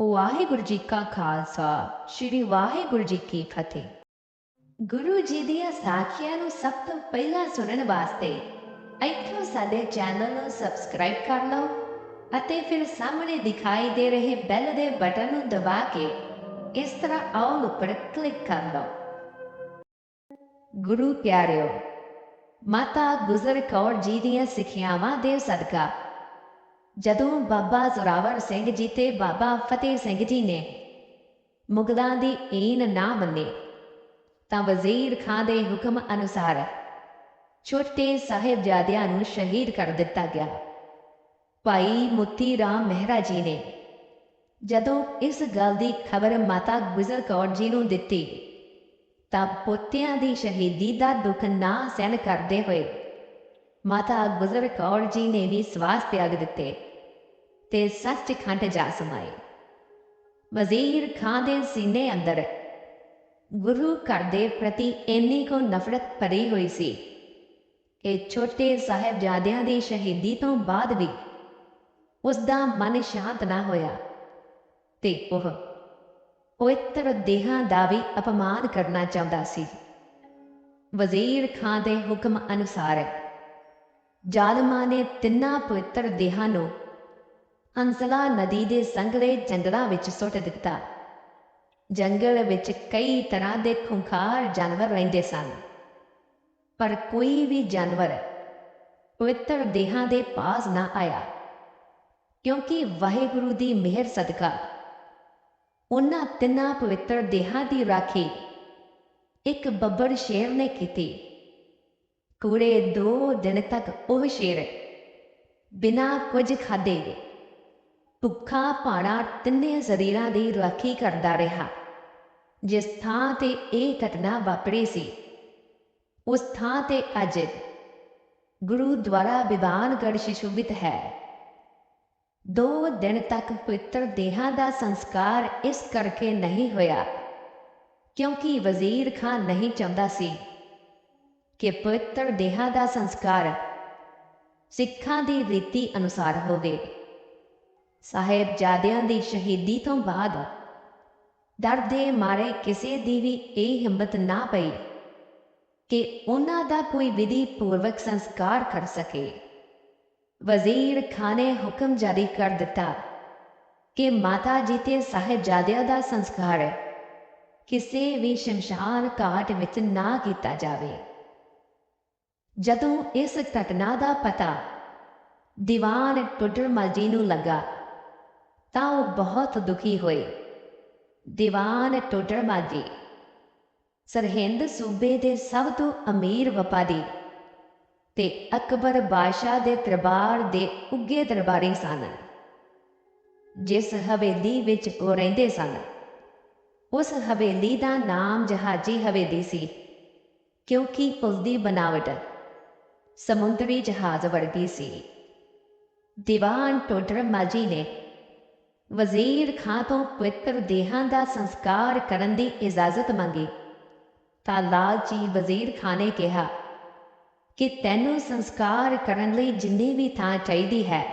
ਵਾਹਿਗੁਰੂ ਜੀ ਕਾ ਖਾਲਸਾ, ਸ੍ਰੀ ਵਾਹਿਗੁਰੂ ਜੀ ਕੀ ਫਤਿਹ। ਗੁਰੂ ਜੀ ਦੀਆਂ ਸਾਖੀਆਂ ਨੂੰ ਸਭ ਤੋਂ ਪਹਿਲਾਂ ਸੁਣਨ ਵਾਸਤੇ ਇੱਥੋਂ ਸਾਡੇ ਚੈਨਲ ਨੂੰ ਸਬਸਕ੍ਰਾਈਬ ਕਰ ਲਓ ਅਤੇ ਫਿਰ ਸਾਹਮਣੇ ਦਿਖਾਈ ਦੇ ਰਹੇ ਬੈਲ ਦੇ ਬਟਨ ਨੂੰ ਦਬਾ ਕੇ ਇਸ ਤਰ੍ਹਾਂ ਆਲ ਉੱਪਰ ਕਲਿੱਕ ਕਰ ਲਓ। ਗੁਰੂ ਪਿਆਰਿਓ, ਮਾਤਾ ਗੁਜਰ ਕੌਰ ਜੀ ਦੀਆਂ ਸਿੱਖਿਆਵਾਂ ਦੇ ਸਦਕਾ ਜਦੋਂ ਬਾਬਾ ਜ਼ੋਰਾਵਰ ਸਿੰਘ ਜੀ ਤੇ ਬਾਬਾ ਫਤਿਹ ਸਿੰਘ ਜੀ ਨੇ ਮੁਗਲਾਂ ਦੀ ਈਨ ਨਾ ਮੰਨੇ, ਤਾਂ ਵਜ਼ੀਰ ਖਾਨ ਦੇ ਹੁਕਮ ਅਨੁਸਾਰ ਛੋਟੇ ਸਾਹਿਬਜ਼ਾਦਿਆਂ ਨੂੰ ਸ਼ਹੀਦ ਕਰ ਦਿੱਤਾ ਗਿਆ। ਭਾਈ ਮੁੱਤੀ ਰਾਮ ਮਹਿਰਾ ਜੀ ਨੇ ਜਦੋਂ ਇਸ ਗੱਲ ਦੀ ਖਬਰ ਮਾਤਾ ਗੁਜਰ ਕੌਰ ਜੀ ਨੂੰ ਦਿੱਤੀ, ਤਾਂ ਪੋਤਿਆਂ ਦੀ ਸ਼ਹੀਦੀ ਦਾ ਦੁੱਖ ਨਾ ਸਹਿਣ ਕਰਦੇ ਹੋਏ ਮਾਤਾ ਗੁਜਰ ਕੌਰ ਜੀ ਨੇ ਵੀ ਸਵਾਸ ਤਿਆਗ ਦਿੱਤੇ। ਤੇ ਸੱਚ ਖੰਡ ਜਾ ਸਮਾਏ। ਵਜ਼ੀਰ ਖਾਂ ਦੇ ਸੀਨੇ ਅੰਦਰ। ਗੁਰੂ ਘਰ ਦੇ ਪ੍ਰਤੀ ਇੰਨੀ ਕੋ ਨਫ਼ਰਤ ਭਰੀ ਹੋਈ ਸੀ ਕਿ ਛੋਟੇ ਸਾਹਿਬਜ਼ਾਦਿਆਂ ਦੀ ਸ਼ਹੀਦੀ ਤੋਂ ਬਾਅਦ ਵੀ ਉਸ ਦਾ ਮਨ ਸ਼ਾਂਤ ਨਾ ਹੋਇਆ ਤੇ ਉਹ ਪਵਿੱਤਰ ਦੇਹਾਂ ਦਾ ਵੀ ਅਪਮਾਨ ਕਰਨਾ ਚਾਹੁੰਦਾ ਸੀ। ਵਜ਼ੀਰ ਖਾਂ ਦੇ ਹੁਕਮ ਅਨੁਸਾਰ ਜ਼ਾਲਮਾਂ ਨੇ ਤਿੰਨਾਂ ਪਵਿੱਤਰ ਦੇਹਾਂ ਨੂੰ ਹੰਸਲਾ ਨਦੀ ਦੇ ਸੰਘਣੇ ਜੰਗਲਾਂ ਵਿੱਚ ਸੁੱਟ ਦਿੱਤਾ ਜੰਗਲ ਵਿੱਚ ਕਈ ਤਰ੍ਹਾਂ ਦੇ ਖੁੰਖਾਰ ਜਾਨਵਰ ਰਹਿੰਦੇ ਸਨ ਪਰ ਕੋਈ ਵੀ ਜਾਨਵਰ ਪਵਿੱਤਰ ਦੇਹਾਂ ਦੇ ਪਾਸ ਨਾ ਆਇਆ ਕਿਉਂਕਿ ਵਾਹਿਗੁਰੂ ਦੀ ਮਿਹਰ ਸਦਕਾ ਉਹਨਾਂ ਤਿੰਨਾਂ ਪਵਿੱਤਰ ਦੇਹਾਂ ਦੀ ਰਾਖੀ ਇੱਕ ਬੱਬਰ ਸ਼ੇਰ ਨੇ ਕੀਤੀ ਕੂੜੇ ਦੋ ਦਿਨ ਤੱਕ ਉਹ ਸ਼ੇਰ ਬਿਨਾਂ ਕੁਝ ਖਾਦੇ ਭੁੱਖਾ ਭਾਣਾ ਤਿੰਨੇ ਸਰੀਰਾਂ ਦੀ ਰਾਖੀ ਕਰਦਾ ਰਿਹਾ। ਜਿਸ ਥਾਂ ਤੇ ਇਹ ਘਟਨਾ ਵਾਪਰੀ ਸੀ, ਉਸ ਥਾਂ ਤੇ ਅੱਜ ਗੁਰੂ ਦੁਆਰਾ ਵਿਧਾਨਗੜ ਸ਼ਿਸ਼ੋਭਿਤ ਹੈ। ਦੋ ਦਿਨ ਤੱਕ ਪਵਿੱਤਰ ਦੇਹਾਂ ਦਾ ਸੰਸਕਾਰ ਇਸ ਕਰਕੇ ਨਹੀਂ ਹੋਇਆ, ਕਿਉਂਕਿ ਵਜ਼ੀਰ ਖਾਨ ਨਹੀਂ ਚਾਹੁੰਦਾ ਸੀ ਕਿ ਪਵਿੱਤਰ ਦੇਹਾਂ ਦਾ ਸੰਸਕਾਰ ਸਿੱਖਾਂ ਦੀ ਰੀਤੀ ਅਨੁਸਾਰ ਹੋਵੇ। ਸਾਹਿਬਜ਼ਾਦਿਆਂ ਦੀ ਸ਼ਹੀਦੀ ਤੋਂ ਬਾਅਦ ਡਰ ਦੇ ਮਾਰੇ ਕਿਸੇ ਦੀ ਵੀ ਇਹ ਹਿੰਮਤ ਨਾ ਪਈ ਕਿ ਉਹਨਾਂ ਦਾ ਕੋਈ ਵਿਧੀ ਪੂਰਵਕ ਸੰਸਕਾਰ ਕਰ ਸਕੇ। ਵਜ਼ੀਰ ਖਾਨ ਨੇ ਹੁਕਮ ਜਾਰੀ ਕਰ ਦਿੱਤਾ ਕਿ ਮਾਤਾ ਜੀ ਤੇ ਸਾਹਿਬਜ਼ਾਦਿਆਂ ਦਾ ਸੰਸਕਾਰ ਕਿਸੇ ਵੀ ਸ਼ਮਸ਼ਾਨ ਘਾਟ ਵਿੱਚ ਨਾ ਕੀਤਾ ਜਾਵੇ। ਜਦੋਂ ਇਸ ਘਟਨਾ ਦਾ ਪਤਾ ਦੀਵਾਨ ਟੁੱਟਰਮਲ ਜੀ ਨੂੰ ਲੱਗਾ ਤਾਂ ਉਹ ਬਹੁਤ ਦੁਖੀ ਹੋਏ। ਦੀਵਾਨ ਟੁੱਟਰਮਲ ਸਰਹਿੰਦ ਸੂਬੇ ਦੇ ਸਭ ਤੋਂ ਅਮੀਰ ਵਪਾਰੀ ਤੇ ਅਕਬਰ ਬਾਦਸ਼ਾਹ ਦੇ ਦਰਬਾਰ ਦੇ ਉੱਗੇ ਦਰਬਾਰੀ ਸਨ, ਜਿਸ ਹਵੇਲੀ ਵਿੱਚ ਉਹ ਰਹਿੰਦੇ ਸਨ। ਉਸ ਹਵੇਲੀ ਦਾ ਨਾਮ ਜਹਾਜੀ ਹਵੇਲੀ ਸੀ, ਕਿਉਂਕਿ ਉਸ ਦੀ ਬਨਾਵਟ ਸਮੁੰਦਰੀ ਜਹਾਜ਼ ਵਰਗੀ ਸੀ। ਦੀਵਾਨ ਟੋਡਰ ਮਾਜੀ ਨੇ ਵਜ਼ੀਰ ਖਾਂ ਤੋਂ ਪਵਿੱਤਰ ਦੇਹਾਂ ਦਾ ਸੰਸਕਾਰ ਕਰਨ ਦੀ ਇਜਾਜ਼ਤ ਮੰਗੀ ਤਾਂ ਲਾਲ ਜੀ ਵਜ਼ੀਰ ਖਾਂ ਨੇ ਕਿਹਾ ਕਿ ਤੈਨੂੰ ਸੰਸਕਾਰ ਕਰਨ ਲਈ ਜਿੰਨੀ ਵੀ ਥਾਂ ਚਾਹੀਦੀ ਹੈ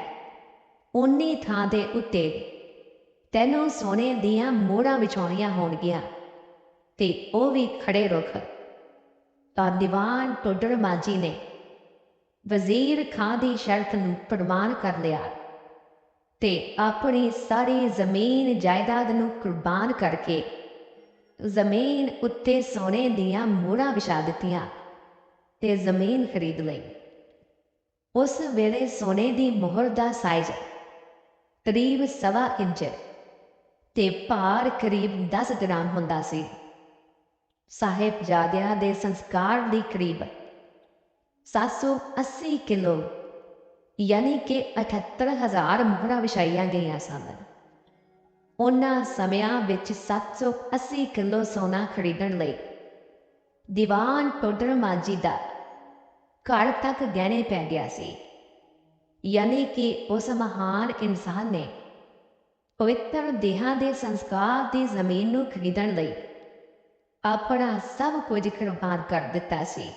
ਉਨੀ ਥਾਂ ਦੇ ਉੱਤੇ ਤੈਨੂੰ ਸੋਨੇ ਦੀਆਂ ਮੋੜਾਂ ਵਿਛਾਉਣੀਆਂ ਹੋਣਗੀਆਂ ਤੇ ਉਹ ਵੀ ਖੜੇ ਰੁੱਖ। ਤਾਂ ਦੀਵਾਨ ਟੋਡਰ ਮਾਜੀ ਨੇ ਵਜ਼ੀਰ ਖਾਂ ਦੀ ਸ਼ਰਤ ਨੂੰ ਪ੍ਰਵਾਨ ਕਰ ਲਿਆ। ਤੇ ਆਪਣੀ ਸਾਰੀ ਜ਼ਮੀਨ ਜਾਇਦਾਦ ਨੂੰ ਕੁਰਬਾਨ ਕਰਕੇ ਜ਼ਮੀਨ ਉੱਤੇ ਸੋਨੇ ਦੀਆਂ ਮੋਹਰਾਂ ਵਿਛਾ ਦਿੱਤੀਆਂ ਤੇ ਜ਼ਮੀਨ ਖਰੀਦ ਲਈ। ਉਸ ਵੇਲੇ ਸੋਨੇ ਦੀ ਮੋਹਰ ਦਾ ਸਾਈਜ਼ ਕਰੀਬ ਸਵਾ ਇੰਚ ਤੇ ਭਾਰ ਕਰੀਬ 10 ਗ੍ਰਾਮ ਹੁੰਦਾ ਸੀ। ਸਾਹਿਬਜ਼ਾਦਿਆਂ ਦੇ ਸੰਸਕਾਰ ਦੀ ਕਰੀਬ 780 ਕਿਲੋ ਯਾਨੀ ਕਿ 78000 ਮੋਹਰਾਂ ਵਿਛਾਈਆਂ ਗਈਆਂ ਸਨ। ਉਹਨਾਂ ਸਮਿਆਂ ਵਿੱਚ 780 ਕਿਲੋ ਸੋਨਾ ਖਰੀਦਣ ਲਈ ਦੀਵਾਨ ਟੋਡਰ ਮਾਜੀ ਦਾ ਘਰ ਤੱਕ ਗਹਿਣੇ ਪੈ ਗਿਆ ਸੀ। ਯਾਨੀ ਕਿ ਉਸ ਮਹਾਨ ਇਨਸਾਨ ਨੇ ਪਵਿੱਤਰ ਦੇਹਾਂ ਦੇ ਸੰਸਕਾਰ ਦੀ ਜ਼ਮੀਨ ਨੂੰ ਖਰੀਦਣ ਲਈ ਆਪਣਾ ਸਭ ਕੁਝ ਕੁਰਬਾਨ ਕਰ ਦਿੱਤਾ ਸੀ।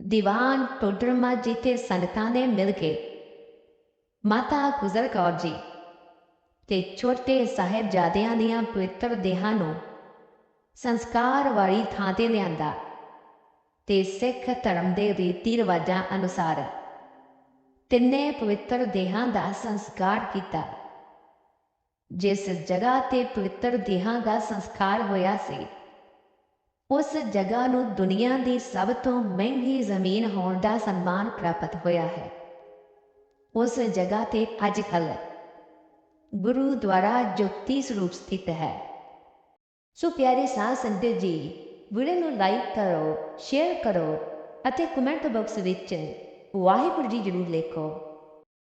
ਦੀਵਾਨ ਟੋਡਰਮਾ ਜੀ ਤੇ ਸੰਗਤਾਂ ਨੇ ਮਿਲ ਕੇ ਮਾਤਾ ਗੁਜ਼ਰ ਕੌਰ ਜੀ ਤੇ ਛੋਟੇ ਸਾਹਿਬਜ਼ਾਦਿਆਂ ਦੀਆਂ ਪਵਿੱਤਰ ਦੇਹਾਂ ਨੂੰ ਸੰਸਕਾਰ ਵਾਲੀ ਥਾਂ ਤੇ ਲਿਆਂਦਾ ਤੇ ਸਿੱਖ ਧਰਮ ਦੇ ਰੀਤੀ ਰਿਵਾਜਾਂ ਅਨੁਸਾਰ ਤਿੰਨੇ ਪਵਿੱਤਰ ਦੇਹਾਂ ਦਾ ਸੰਸਕਾਰ ਕੀਤਾ। ਜਿਸ ਜਗ੍ਹਾ ਤੇ ਪਵਿੱਤਰ ਦੇਹਾਂ ਦਾ ਸੰਸਕਾਰ ਹੋਇਆ ਸੀ ਉਸ ਜਗ੍ਹਾ ਨੂੰ ਦੁਨੀਆ ਦੀ ਸਭ ਤੋਂ ਮਹਿੰਗੀ ਜ਼ਮੀਨ ਹੋਣ ਦਾ ਸਨਮਾਨ ਪ੍ਰਾਪਤ ਹੋਇਆ ਹੈ। ਉਸ ਜਗ੍ਹਾ ਤੇ ਅੱਜ ਕੱਲ੍ਹ ਗੁਰੂਦੁਆਰਾ ਜੋਤੀ ਸਰੂਪ ਸਥਿਤ ਹੈ। ਸੋ ਪਿਆਰੇ ਸਾਧ ਸੰਗਤ ਜੀ, ਵੀਡੀਓ ਨੂੰ ਲਾਈਕ ਕਰੋ, ਸ਼ੇਅਰ ਕਰੋ ਅਤੇ ਕਮੈਂਟ ਬਾਕਸ ਵਿੱਚ ਵਾਹਿਗੁਰੂ ਜੀ ਜ਼ਰੂਰ ਲਿਖੋ।